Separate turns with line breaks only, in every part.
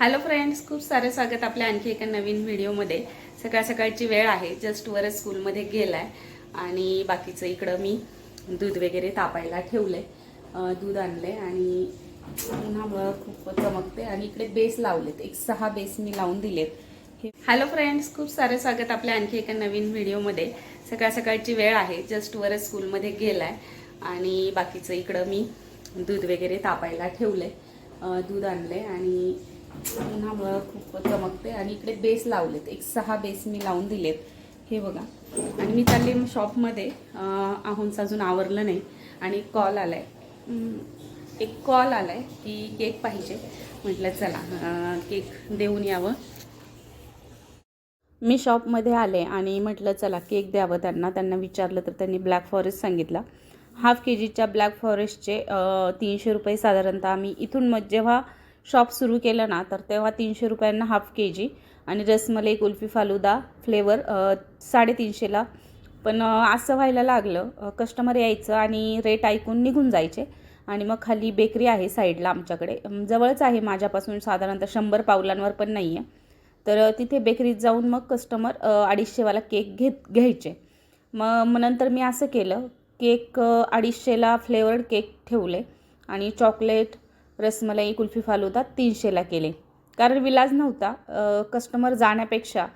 Hello friends खूप सारे स्वागत आपल्या आणखी एका नवीन व्हिडिओमध्ये. सकाळ सकाळची वेळ आहे जस्ट वरच स्कूलमध्ये गेलाय. आणि बाकीचं इकडं मी दूध वगैरे तापायला ठेवलं आहे दूध आणलंय आणि उन्हामुळं खूप चमकते आणि इकडे बेस लावलेत. एक सहा बेस मी लावून दिलेत. हॅलो फ्रेंड्स खूप सारे स्वागत आपल्या आणखी एका नवीन व्हिडिओमध्ये. सकाळ सकाळची वेळ आहे जस्ट वरच स्कूलमध्ये गेलाय. आणि बाकीचं इकडं मी दूध वगैरे तापायला ठेवलं आहे दूध आणलंय आणि उन्हामुळं खूप चमकते आणि इकडे बेस लावलेत. एक सहा बेस मी लावून दिलेत. हे बघा. आणि मी चालले शॉपमध्ये. आहोंच अजून आवरलं नाही. आणि एक कॉल आलाय. आहे एक कॉल आलाय की केक पाहिजे. म्हटलं चला केक देऊन यावं. मी शॉपमध्ये आले आणि म्हटलं चला केक द्यावं त्यांना. त्यांना विचारलं तर त्यांनी ब्लॅक फॉरेस्ट सांगितला. हाफ के जीच्या ब्लॅक फॉरेस्टचे तीनशे रुपये साधारणतः आम्ही इथून मग जेव्हा शॉप सुरू केलं ना तर तेव्हा तीनशे रुपयांना हाफ के जी आणि रसमलाई कुल्फी फालुदा फ्लेवर साडेतीनशेला पण असं व्हायला लागलं कस्टमर यायचं आणि रेट ऐकून निघून जायचे. आणि मग खाली बेकरी आहे साईडला आमच्याकडे. जवळच आहे माझ्यापासून साधारणतः शंभर पावलांवर पण नाही आहे तर तिथे बेकरीत जाऊन मग कस्टमर अडीचशेवाला केक घेत घ्यायचे. मग मग नंतर मी असं केलं केक अडीचशेला फ्लेवर्ड केक ठेवले. आणि चॉकलेट रसमलाई कुल्फी फालुदा तीनशेला केले. कारण विलाज नव्हता कस्टमर जाण्यापेक्षा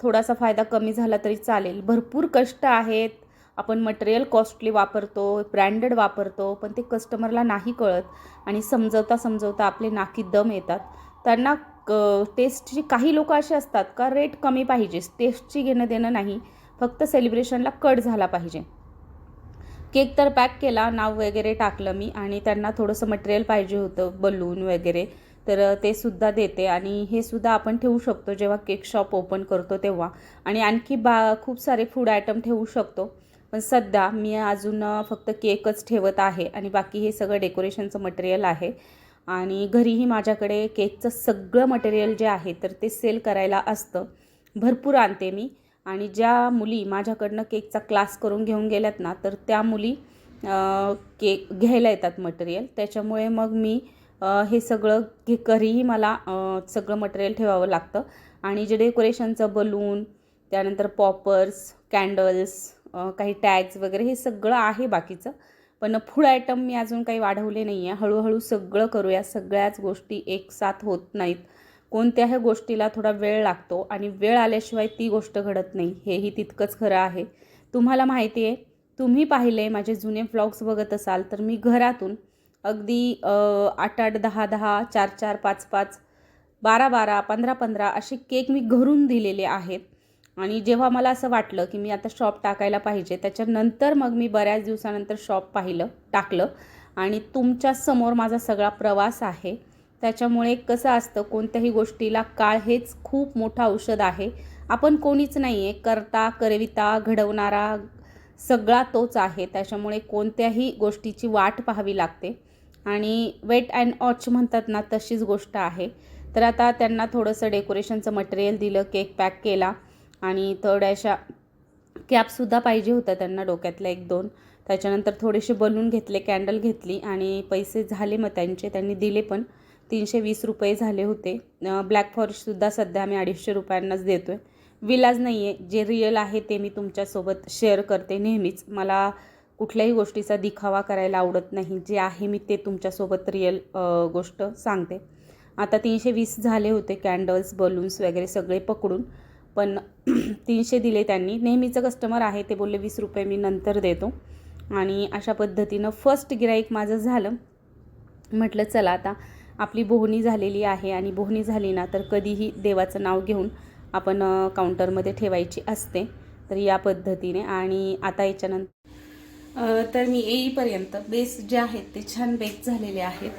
थोडासा फायदा कमी झाला तरी चालेल. भरपूर कष्ट आहेत. आपण मटेरियल कॉस्टली वापरतो ब्रँडेड वापरतो पण ते कस्टमरला नाही कळत आणि समजवता समजवता आपले नाकी दम येतात. त्यांना क टेस्टची काही लोक असे असतात का रेट कमी पाहिजे. टेस्टची घेणं देणं नाही. फक्त सेलिब्रेशनला कट झाला पाहिजे. केक तर पॅक केला नाव वगैरे टाकलं मी आणि त्यांना थोडंसं मटेरियल पाहिजे होतं बलून वगैरे. तर ते सुद्धा देते आणि हे सुद्धा आपण ठेवू शकतो जेव्हा केक शॉप ओपन करतो तेव्हा. आणि आणखी बा खूप सारे फूड आयटम ठेवू शकतो. पण सध्या मी अजून फक्त केकच ठेवत आहे आणि बाकी हे सगळं डेकोरेशनचं मटेरियल आहे. आणि घरीही माझ्याकडे केकचं सगळं मटेरियल जे आहे तर ते सेल करायला असतं. भरपूर आणते मी. आणि ज्या मुली माझ्याकडनं केकचा क्लास करून घेऊन गेल्यात ना तर त्या मुली केक घ्यायला येतात मटेरियल त्याच्यामुळे मग मी हे सगळं घे घरीही मला सगळं मटेरियल ठेवावं लागतं. आणि जे डेकोरेशनचं बलून त्यानंतर पॉपर्स कॅन्डल्स काही टॅग्स वगैरे हे सगळं आहे बाकीचं. पण फूड आयटम मी अजून काही वाढवले नाही आहे हळूहळू सगळं करूया. सगळ्याच गोष्टी एक साथ होत नाहीत. कोणत्याही गोष्टीला थोडा वेळ लागतो आणि वेळ आल्याशिवाय ती गोष्ट घडत नाही. हेही तितकंच खरं आहे. तुम्हाला माहिती आहे तुम्ही पाहिले माझे जुने व्लॉग्स बघत असाल तर मी घरातून अगदी आठ आठ दहा दहा चार चार पाच पाच बारा बारा पंधरा पंधरा असे केक मी घरून दिलेले आहेत. आणि जेव्हा मला असं वाटलं की मी आता शॉप टाकायला पाहिजे त्याच्यानंतर मग मी बऱ्याच दिवसानंतर शॉप पाहिलं टाकलं. आणि तुमच्यासमोर माझा सगळा प्रवास आहे. त्याच्यामुळे कसं असतं कोणत्याही गोष्टीला काळ हेच खूप मोठं औषध आहे. आपण कोणीच नाही आहे करता करविता घडवणारा सगळा तोच आहे. त्याच्यामुळे कोणत्याही गोष्टीची वाट पाहावी लागते. आणि वेट अँड वॉच म्हणतात ना तशीच गोष्ट आहे. तर आता त्यांना थोडंसं डेकोरेशनचं मटेरियल दिलं केक पॅक केला आणि थोड्याशा कॅपसुद्धा पाहिजे होत्या त्यांना डोक्यातल्या एक दोन. त्याच्यानंतर थोडेसे बलून घेतले कॅन्डल घेतली आणि पैसे झाले मग त्यांचे त्यांनी दिले पण. तीनशे वीस रुपये झाले होते. ब्लॅक फॉरेस्टसुद्धा सध्या आम्ही अडीचशे रुपयांनाच देतो आहे विलाज नाही आहे जे रिअल आहे ते मी तुमच्यासोबत शेअर करते नेहमीच. मला कुठल्याही गोष्टीचा दिखावा करायला आवडत नाही. जे आहे मी ते तुमच्यासोबत रिअल गोष्ट सांगते. आता तीनशे वीस झाले होते. कॅन्डल्स बलून्स वगैरे सगळे पकडून. पण तीनशे दिले त्यांनी. नेहमीचं कस्टमर आहे ते बोलले वीस रुपये मी नंतर देतो. आणि अशा पद्धतीनं फर्स्ट गिराईक माझं झालं. म्हटलं चला आता आपली बोहणी झालेली आहे आणि बोहणी झाली ना तर कधीही देवाचं नाव घेऊन आपण काउंटरमध्ये ठेवायची असते. तर या पद्धतीने आणि आता याच्यानंतर तर मी येईपर्यंत बेस जे आहेत ते छान बेक झालेले आहेत.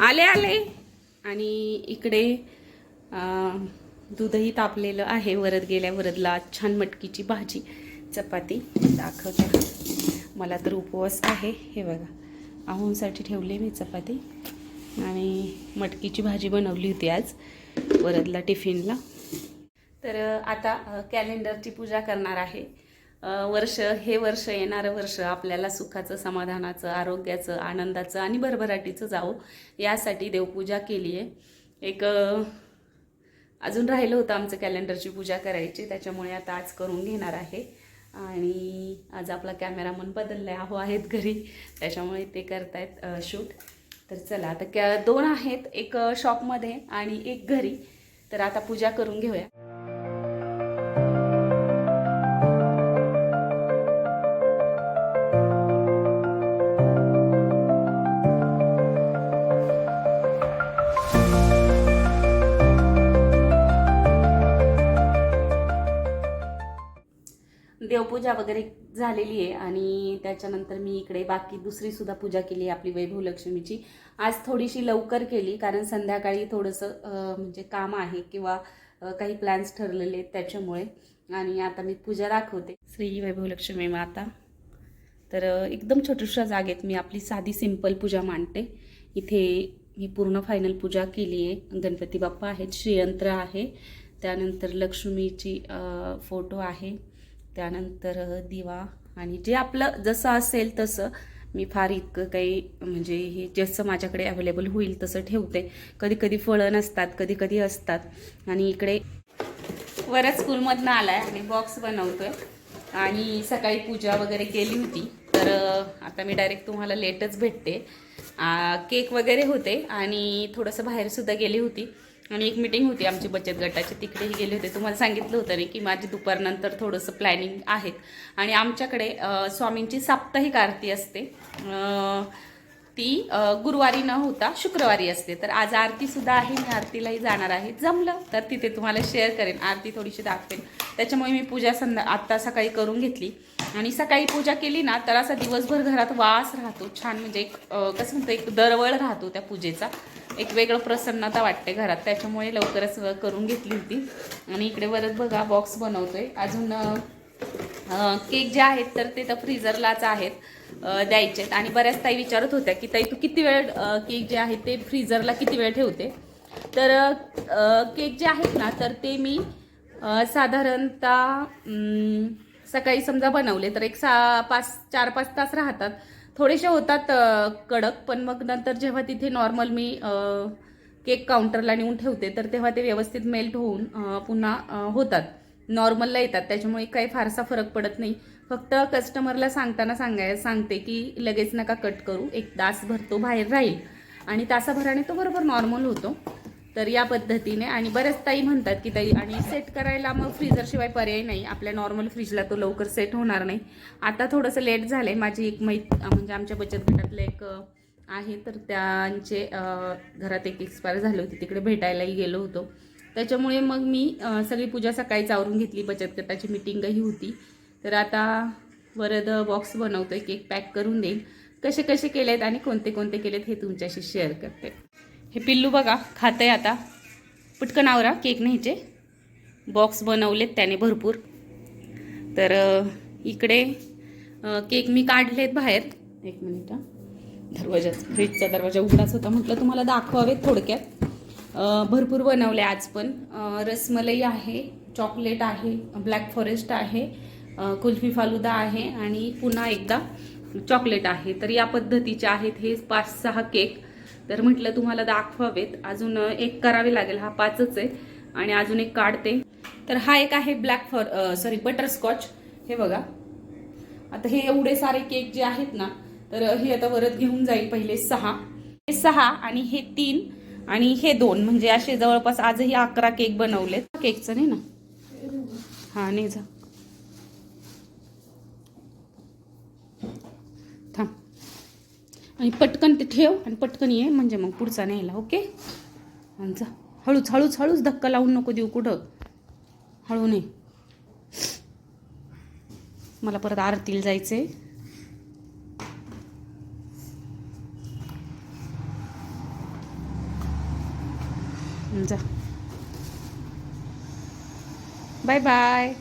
आले आले! आणि इकडे दूधही तापलेलं आहे. वरद गेल्या वरदला छान मटकीची भाजी चपाती दाखवते. मला तर उपवास आहे. हे बघा आहोंसाठी ठेवले मी चपाती. आणि मटकीची भाजी बनवली होती आज वरदला टिफिनला. तर आता कॅलेंडरची पूजा करणार आहे. वर्ष हे वर्ष येणारं वर्ष आपल्याला सुखाचं समाधानाचं आरोग्याचं आनंदाचं आणि भरभराटीचं जावं यासाठी देवपूजा केली आहे. एक अजून राहिलं होतं आमचं कॅलेंडरची पूजा करायची त्याच्यामुळे आता आज करून घेणार आहे. आणि आज आपला कॅमेरामन बदलला आहे अहो आहेत घरी त्याच्यामुळे ते करतायत शूट. तर चला आता दोन आहेत एक शॉपमध्ये आणि एक घरी. तर आता पूजा करून घेऊया. देवपूजा वगैरे झालेली आहे आणि त्याच्यानंतर मी इकडे बाकी दुसरी सुद्धा पूजा केली आहे आपली वैभव लक्ष्मीची आज थोडीशी लवकर केली कारण संध्याकाळी थोडंसं म्हणजे काम आहे किंवा काही प्लॅन्स ठरलेले आहेत त्याच्यामुळे. आणि आता मी पूजा दाखवते. श्री वैभव लक्ष्मी माता. तर एकदम छोट्याशा जागेत मी आपली साधी सिंपल पूजा मांडते. इथे मी पूर्ण फायनल पूजा केली आहे. गणपती बाप्पा आहेत श्रीयंत्र आहे. त्यानंतर लक्ष्मीची फोटो आहे. त्यानंतर दिवा आणि जे आपलं जसं असेल तसं मी फार इतकं काही म्हणजे हे जसं माझ्याकडे अवेलेबल होईल तसं ठेवते. कधी कधी फळं नसतात कधी कधी असतात. आणि इकडे वरच स्कूलमधनं आला आहे आणि बॉक्स बनवतो आहे आणि सकाळी पूजा वगैरे केली होती. तर आता मी डायरेक्ट तुम्हाला लेटच भेटते. केक वगैरे होते आणि थोडंसं बाहेरसुद्धा गेली होती. आणि एक मीटिंग होती आमची बचत गटाची. तिकडेही गेले होते. तुम्हाला सांगितलं होतं नाही की माझी दुपारनंतर थोडंसं प्लॅनिंग आहेत आणि आमच्याकडे स्वामींची साप्ताहिक आरती असते. ती गुरुवारी न होता शुक्रवारी असते. तर आज आरतीसुद्धा आहे मी आरतीलाही जाणार आहे. जमलं तर तिथे तुम्हाला शेअर करेन. आरती थोडीशी दाखवेन. त्याच्यामुळे मी पूजा संध्या आत्ता सकाळी करून घेतली. आणि सकाळी पूजा केली ना तर असा दिवसभर घरात वास राहतो. छान म्हणजे एक कसं म्हणतो एक दरवळ राहतो त्या पूजेचा. एक वेगळं प्रसन्नता वाटते घरात. त्याच्यामुळे लवकरच करून घेतली होती. आणि इकडे वरच बघा बॉक्स बनवतोय. अजून केक जे आहेत तर ते तर फ्रीजरलाच आहेत. द्यायचे आहेत. आणि बऱ्याच ताई विचारत होत्या की ताई तू किती वेळ केक जे आहे ते फ्रीजरला किती वेळ ठेवते? तर केक जे आहेत ना तर ते मी साधारणतः सकाळी समजा बनवले तर एक सा पाच चार पाच तास राहतात. थोडेसे होतात कडक पण मग नंतर जेव्हा तिथे नॉर्मल मी केक काउंटरला नेऊन ठेवते तर तेव्हा ते व्यवस्थित मेल्ट होऊन पुन्हा होतात. नॉर्मलला येतात. त्याच्यामुळे काही फारसा फरक पडत नाही. फक्त कस्टमरला सांगताना सांगाय सांगते की लगेच नका कट करू. एक तासभर तो बाहेर राहील. आणि तासाभराने तो बरोबर नॉर्मल होतो. तर या पद्धतीने आणि बऱ्याच ताई म्हणतात की ताई आणि सेट करायला मग फ्रीजरशिवाय पर्याय नाही. आपल्या नॉर्मल फ्रीजला तो लवकर सेट होणार नाही. आता थोडंसं लेट झालं आहे माझी एक मैत म्हणजे आमच्या बचत गटातलं एक आहे. तर त्यांचे घरात एक एक्सपायर झाले होते. तिकडे भेटायलाही गेलो होतो. त्याच्यामुळे मग मी सगळी पूजा सकाळीच आवरून घेतली. बचत गटाची मिटिंगही होती. तर आता वरद बॉक्स बनवतोय केक पॅक करून देईन कसे कसे केलेत आणि कोणते कोणते केलेत हे तुमच्याशी शेअर करते. हे पिल्लू बघा खातंय आता. पटकन आवरा केक न्यायचे. बॉक्स बनवलेत त्याने भरपूर. तर इकडे केक मी काढलेत बाहेर. एक मिनिट दरवाजा फ्रीजचा दरवाजा उघडाच होता. म्हटलं तुम्हाला दाखवावेत थोडक्यात. भरपूर बनवले आज पण. रसमलई रसमलाई आहे चॉकलेट आहे ब्लॅक फॉरेस्ट आहे कुल्फी फालुदा आहे आणि पुन्हा एकदा चॉकलेट आहे. तर या पद्धतीचे आहेत हे पाच सहा केक. तर म्हटलं तुम्हाला दाखवावेत. अजून एक करावे लागेल. हा पाचच आहे आणि अजून एक काढते. तर हा एक आहे ब्लॅक फॉर सॉरी बटरस्कॉच. हे बघा. आता हे एवढे सारे केक जे आहेत ना तर हे आता वरत घेऊन जाईल पहिले सहा. हे सहा आणि हे तीन. आणि हे दोन म्हणजे असे जवळपास आजही अकरा केक बनवलेत. केकचं नाही ना? हा नाही जा. थांब. आणि पटकन ते ठेव आणि पटकन ये म्हणजे मग पुढचा न्यायला ओके? आणि जा. हळूच हळूच हळूच धक्का लावून नको देऊ कुठं. हळू नाही मला परत आरतीला आहे जा. बाय बाय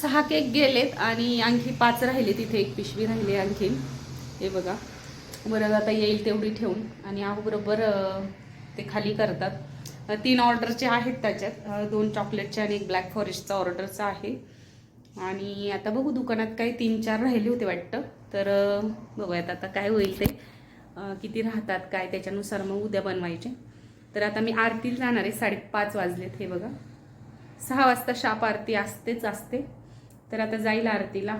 सहा केक गेलेत आणि आणखी पाच राहिले तिथे एक पिशवी राहिली आणखीन हे बघा. बरं आता येईल तेवढी ठेवून. आणि आहो बरोबर ते खाली करतात. तीन ऑर्डरचे आहेत त्याच्यात. दोन चॉकलेटचे आणि एक ब्लॅक फॉरेस्टचा ऑर्डरचा आहे. आणि आता बघू दुकानात काही तीन चार राहिले होते वाटतं. तर बघूयात आता काय होईल ते. किती राहतात काय त्याच्यानुसार मग उद्या बनवायचे. तर आता मी आरतीला जाणार आहे साडेपाच वाजलेत हे बघा. सहा वाजता शाप आरती असतेच असते. तर आता जाईल आरतीला.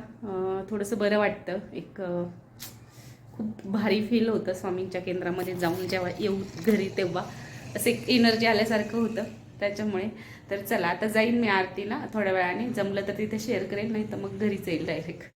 थोडंसं बरं वाटतं. एक खूप भारी फील होतं स्वामींच्या केंद्रामध्ये जाऊन जेव्हा येऊ घरी तेव्हा. असं एक एनर्जी आल्यासारखं होतं त्याच्यामुळे. तर चला आता जाईन मी आरतीला थोड्या वेळाने. जमलं तर तिथे शेअर करेल नाही तर मग घरीच येईल डायरेक्ट